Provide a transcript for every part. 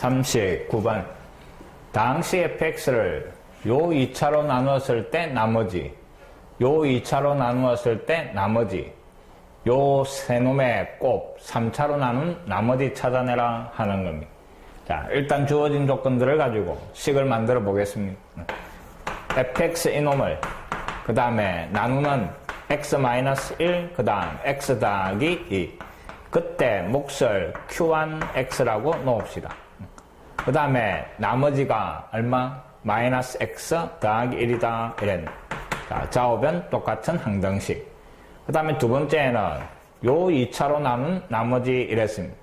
39번. 당시 fx를 요 2차로 나누었을 때 나머지, 요 2차로 나누었을 때 나머지, 요 세 놈의 곱 3차로 나눈 나머지 찾아내라 하는 겁니다. 자, 일단 주어진 조건들을 가지고 식을 만들어 보겠습니다. fx 이놈을 그 다음에 나누는 x-1 그 다음 x 더하기 2 그때 몫을 q1x라고 놓읍시다. 그 다음에 나머지가 얼마? 마이너스 x 더하기 1이다 이랬네. 자, 좌우변 똑같은 항등식. 그 다음에 두 번째는 요 2차로 나눈 나머지 이랬습니다.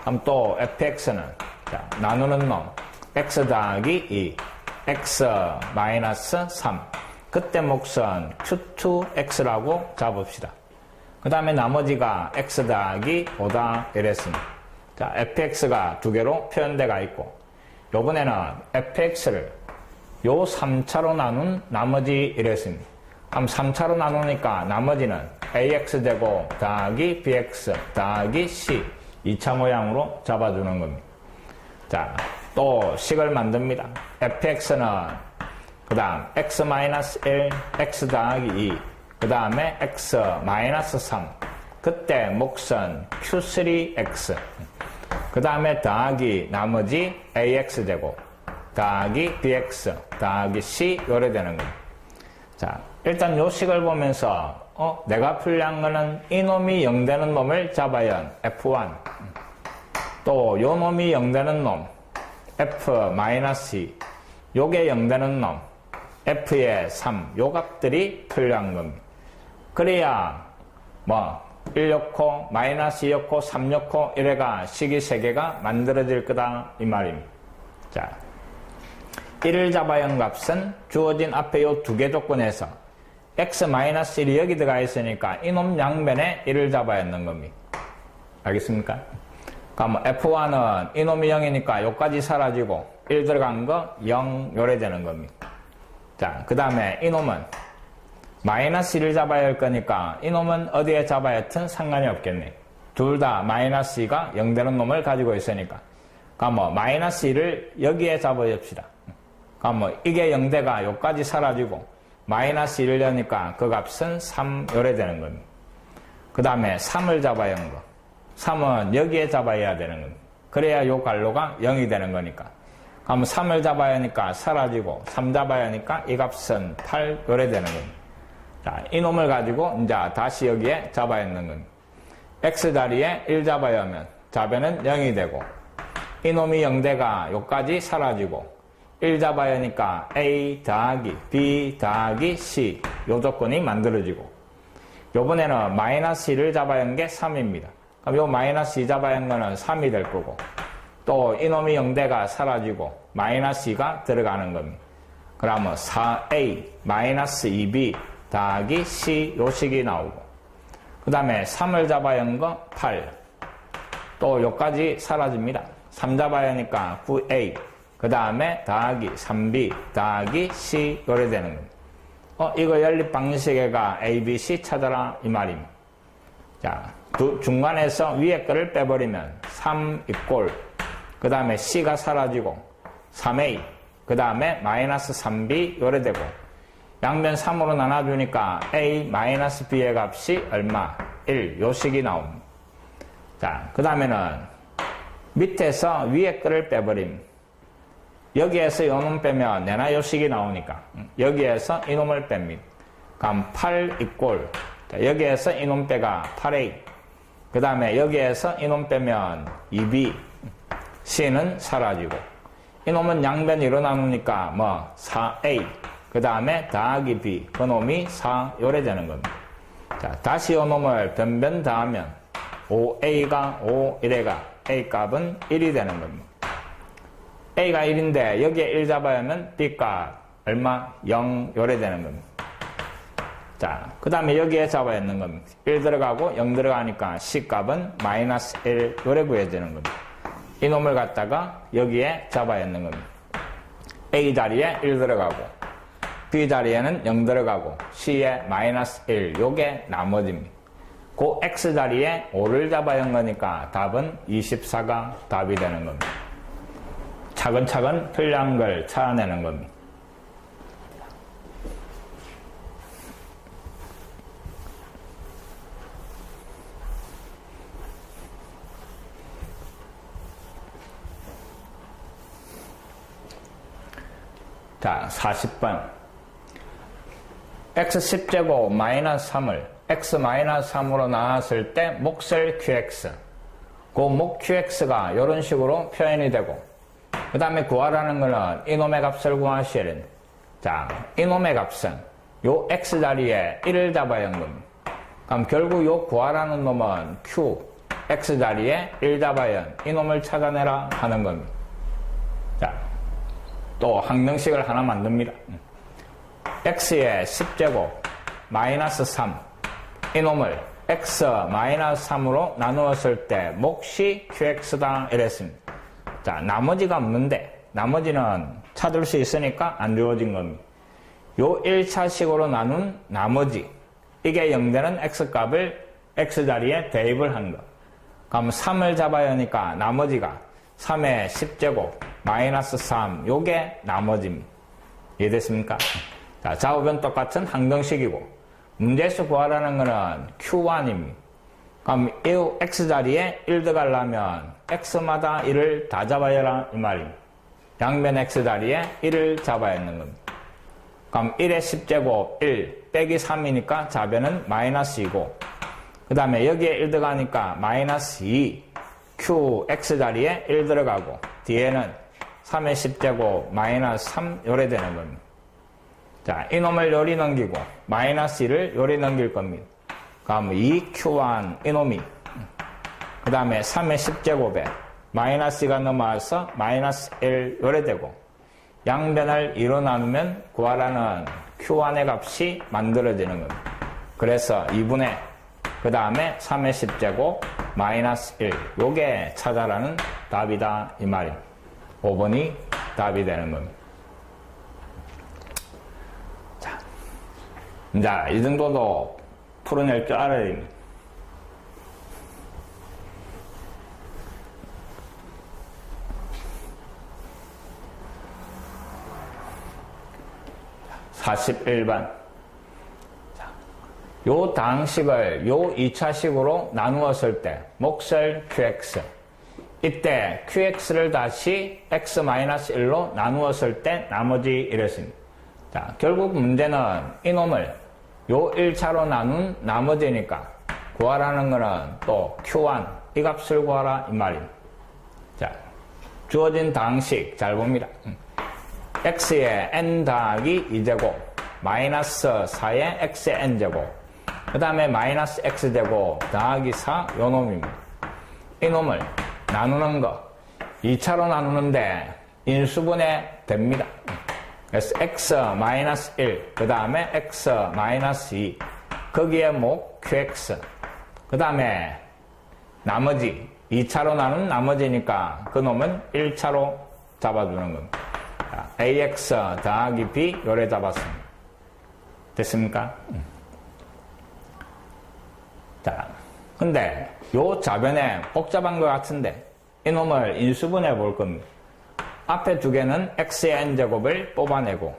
그럼 또 fx는 자, 나누는 놈 x 더하기 2 x 마이너스 3 그때 몫은 q2x라고 잡읍시다. 그 다음에 나머지가 x 더하기 5다 이랬습니다. 자, fx가 두 개로 표현돼가 있고 요번에는 fx를 요 3차로 나눈 나머지 이랬습니다. 그럼 3차로 나누니까 나머지는 ax제곱 더하기 bx 더하기 c 2차 모양으로 잡아주는 겁니다. 자, 또 식을 만듭니다. fx는 그 다음 x-1, x 더하기 2, 그 다음에 x-3. 그때 몫은 q3x. 그 다음에 더하기 나머지 ax제곱 더하기 bx 더하기 c 요래 되는 겁니다. 자, 일단 요 식을 보면서 어, 내가 풀려한 거는 이놈이 0 되는 놈을 잡아야 f1 또 요 놈이 0 되는 놈 f-2 요게 0 되는 놈 f의 3 요 값들이 필요한 겁니다. 그래야 뭐 1넣고 마이너스 2넣고 3넣고 이래가 식이 3개가 만들어질 거다 이 말입니다. 자, 1을 잡아야 한 값은 주어진 앞에 요 두 개 조건에서 x-1이 여기 들어가 있으니까 이놈 양변에 1을 잡아야 하는 겁니다. 알겠습니까? 그럼 뭐 F1은 이놈이 0이니까 요까지 사라지고 1 들어간 거 0 요래 되는 겁니다. 자, 그 다음에 이놈은 마이너스 1을 잡아야 할 거니까 이놈은 어디에 잡아야 했든 상관이 없겠네. 둘 다 마이너스 2가 0 되는 놈을 가지고 있으니까. 그럼 뭐 마이너스 1을 여기에 잡아줍시다. 그럼 뭐 이게 0대가 요까지 사라지고 마이너스 1을 여니까 그 값은 3 요래 되는 겁니다. 그 다음에 3을 잡아야 하는 거. 3은 여기에 잡아야 되는 겁니다. 그래야 요 갈로가 0이 되는 거니까. 그럼 3을 잡아야 하니까 사라지고 3 잡아야 하니까 이 값은 8 요래 되는 겁니다. 자, 이놈을 가지고 이제 다시 여기에 잡아야 하는 겁니다. x 자리에 1 잡아야 하면 좌변은 0이 되고 이놈이 0대가 요까지 사라지고 1 잡아야 하니까 a 더하기 b 더하기 c 요 조건이 만들어지고 요번에는 마이너스 1을 잡아야 하는 게 3입니다. 그럼 요 마이너스 2 잡아야 하는 거는 3이 될 거고 또 이놈이 0대가 사라지고 마이너스 2가 들어가는 겁니다. 그러면 4a 마이너스 2b 더하기 c 요 식이 나오고 그 다음에 3을 잡아야 하는 거 8. 또 요까지 사라집니다. 3 잡아야 하니까 9a 그 다음에 더하기 3b 더하기 c 요래 되는 겁니다. 어 이거 연립 방식에가 a, b, c 찾아라 이 말입니다. 자 두, 중간에서 위에 거를 빼버리면 3 이꼴 그 다음에 c가 사라지고 3a 그 다음에 마이너스 3b 요래 되고 양변 3으로 나눠주니까 a 마이너스 b의 값이 얼마? 1 요식이 나옵니다. 자, 그 다음에는 밑에서 위에 거를 빼버림. 여기에서 요놈 빼면 내나 요식이 나오니까. 여기에서 이놈을 뺍니다. 그럼 8 이꼴 여기에서 이놈 빼가 8a 그 다음에 여기에서 이놈 빼면 2b c는 사라지고. 이놈은 양변 이로 나누니까 뭐? 4a 그 다음에 더하기 b 그놈이 4 요래 되는 겁니다. 자, 다시 요 놈을 변변 더하면 5a가 5 이래가 a 값은 1이 되는 겁니다. a가 1인데 여기에 1 잡아야 하면 b 값 얼마? 0 요래 되는 겁니다. 자, 그 다음에 여기에 잡아야 하는 겁니다. 1 들어가고 0 들어가니까 c 값은 마이너스 1 요래 구해지는 겁니다. 이 놈을 갖다가 여기에 잡아야 하는 겁니다. a 자리에 1 들어가고 b 자리에는 0 들어가고 c에 마이너스 1 요게 나머지입니다. 그 x 자리에 5를 잡아야 한 거니까 답은 24가 답이 되는 겁니다. 차근차근 필요한 걸 찾아내는 겁니다. 자, 40번. X10제곱 마이너스 3을 x 마이너스 3으로 나눴을 때 목셀 qx. 그 목 qx가 이런 식으로 표현이 되고, 그 다음에 구하라는 거는 이놈의 값을 됩니다. 자, 이놈의 값은 요 x 자리에 1을 잡아야 하는 겁니다. 그럼 결국 요 구하라는 놈은 q, x 자리에 1 잡아야 이놈을 찾아내라 하는 겁니다. 자, 또 항등식을 하나 만듭니다. X의 10제곱 마이너스 3 이놈을 x 마이너스 3으로 나누었을 때 몫이 qx다 이랬습니다. 자 나머지가 없는데 나머지는 찾을 수 있으니까 안 주어진 겁니다. 요 1차식으로 나눈 나머지 이게 0되는 x값을 x자리에 대입을 한 거. 그럼 3을 잡아야 하니까 나머지가 3의 10제곱 마이너스 3 요게 나머지입니다. 이해됐습니까? 자, 좌우변 똑같은 항등식이고 문제에서 구하라는 거는 Q1입니다. 그럼 이 X자리에 1 들어가려면 X마다 1을 다 잡아야 하라 이 말입니다. 양변 X자리에 1을 잡아야 하는 겁니다. 그럼 1의 10제곱 1 빼기 3이니까 좌변은 마이너스 2고 그 다음에 여기에 1 들어가니까 마이너스 2 Q X자리에 1 들어가고 뒤에는 3의 10제곱 마이너스 3 요래 되는 겁니다. 자, 이놈을 요리 넘기고 마이너스 1을 요리 넘길 겁니다. 그럼 2Q1 이놈이 그 다음에 3의 10제곱에 마이너스 2가 넘어와서 마이너스 1 요래 되고 양변을 2로 나누면 구하라는 Q1의 값이 만들어지는 겁니다. 그래서 2분의 그 다음에 3의 10제곱 마이너스 1 요게 찾아라는 답이다 이 말입니다. 5번이 답이 되는 겁니다. 자, 이 정도도 풀어낼 줄 알아야 됩니다. (41번) 요 당식을 요 2차식으로 나누었을 때 목설 qx 이때 qx를 다시 x-1로 나누었을 때 나머지 이랬습니다. 자, 결국 문제는 이놈을 요 1차로 나눈 나머지니까 구하라는 거는 또 q1 이 값을 구하라 이 말입니다. 자, 주어진 당식 잘 봅니다. x의 n 더하기 2제곱 마이너스 4의 x의 n제곱 그 다음에 마이너스 x제곱 더하기 4 요놈입니다. 이놈을 나누는 거 2차로 나누는데 인수분해 됩니다. 그래서 x 마이너스 1, 그 다음에 x 마이너스 2, 거기에 목 qx, 그 다음에 나머지 2차로 나눈 나머지니까 그 놈은 1차로 잡아주는 겁니다. 자, ax 더하기 b 요래 잡았습니다. 됐습니까? 자, 근데 요 좌변에 복잡한 것 같은데 이놈을 인수분해 볼 겁니다. 앞에 두 개는 x의 n제곱을 뽑아내고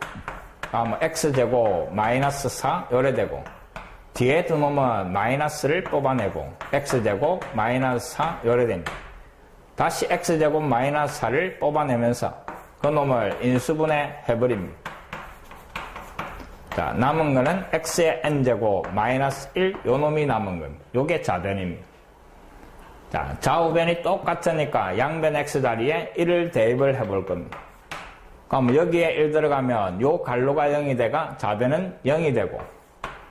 다음 x제곱 마이너스 4 요래 되고 뒤에 두 놈은 마이너스를 뽑아내고 x제곱 마이너스 4 요래 됩니다. 다시 x제곱 마이너스 4를 뽑아내면서 그 놈을 인수분해 해버립니다. 자, 남은 거는 x의 n제곱 마이너스 1 요 놈이 남은 겁니다. 요게 좌변입니다. 자, 좌우변이 똑같으니까 양변 x자리에 1을 대입을 해볼 겁니다. 그럼 여기에 1 들어가면 요 갈로가 0이 돼가 좌변은 0이 되고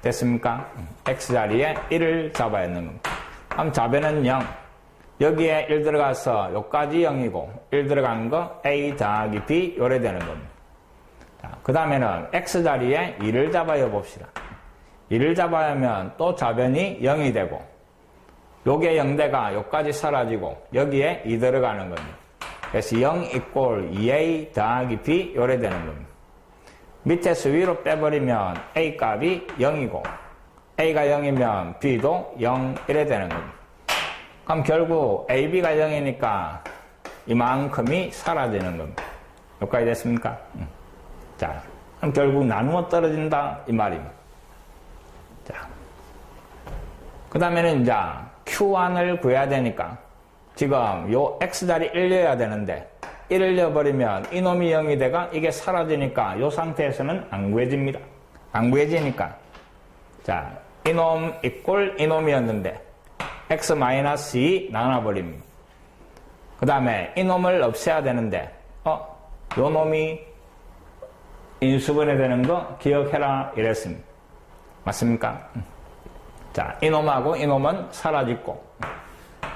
됐습니까? x자리에 1을 잡아야 하는 겁니다. 그럼 좌변은 0 여기에 1 들어가서 요까지 0이고 1 들어간 거 a 더하기 b 요래 되는 겁니다. 자, 그 다음에는 x자리에 2를 잡아야 봅시다. 2를 잡아야 하면 또 좌변이 0이 되고 요게 0대가 요까지 사라지고 여기에 2 들어가는 겁니다. 그래서 0 이꼴 2a 더하기 b 요래 되는 겁니다. 밑에서 위로 빼버리면 a 값이 0이고 a가 0이면 b도 0 이래 되는 겁니다. 그럼 결국 ab가 0이니까 이만큼이 사라지는 겁니다. 여기까지 됐습니까? 음. 자, 그럼 결국 나누어 떨어진다 이 말입니다. 자, 그 다음에는 이제 Q1을 구해야 되니까 지금 요 X자리 1려야 되는데 1을 넣어버리면 이놈이 0이 돼가 이게 사라지니까 요 상태에서는 안 구해집니다. 안 구해지니까 자 이놈 이꼴 이놈이었는데 X-2 나눠버립니다. 그 다음에 이놈을 없애야 되는데 어? 요 놈이 인수분해 되는 거 기억해라 이랬습니다. 맞습니까? 자, 이놈하고 이놈은 사라지고,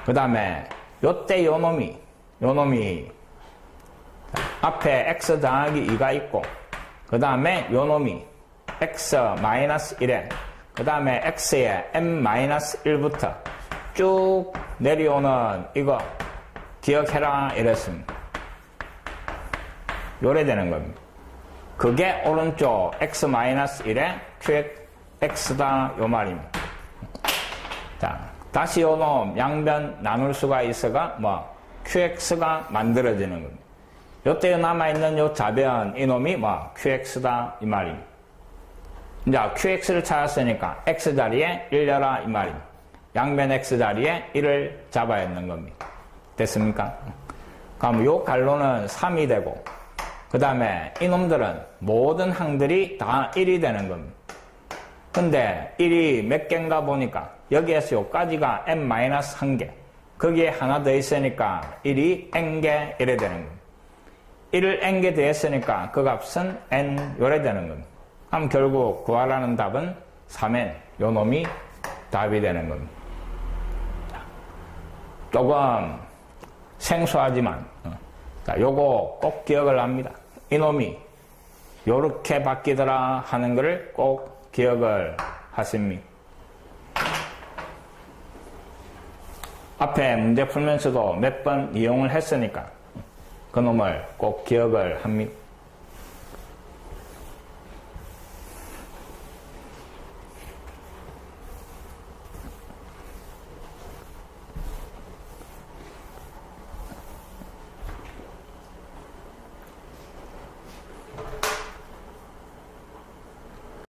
그 다음에, 요때 요 놈이, 요 놈이, 앞에 x 더하기 2가 있고, 그 다음에 요 놈이, x 마이너스 1에, 그 다음에 x에 m 마이너스 1부터 쭉 내려오는 이거 기억해라 이랬습니다. 요래 되는 겁니다. 그게 오른쪽 x 마이너스 1에 qx다 요 말입니다. 자, 다시 요놈 양변 나눌 수가 있어가 뭐 qx가 만들어지는 겁니다. 요때 남아있는 요 자변 이놈이 뭐 qx다 이 말입니다. 이제 qx를 찾았으니까 x 자리에 1 넣어라 이 말입니다. 양변 x 자리에 1을 잡아야 하는 겁니다. 됐습니까? 그럼 요 갈로는 3이 되고 그 다음에 이놈들은 모든 항들이 다 1이 되는 겁니다. 근데 1이 몇 개인가 보니까 여기에서 여기까지가 n-1개 거기에 하나 더 있으니까 1이 n개 이래 되는 겁니다. 1을 n개 더 했으니까 그 값은 n 요래 되는 겁니다. 그럼 결국 구하라는 답은 3n 요 놈이 답이 되는 겁니다. 조금 생소하지만 어. 자, 요거 꼭 기억을 합니다. 이놈이 요렇게 바뀌더라 하는 것을 꼭 기억을 하십니다. 앞에 문제 풀면서도 몇 번 이용을 했으니까 그놈을 꼭 기억을 합니다.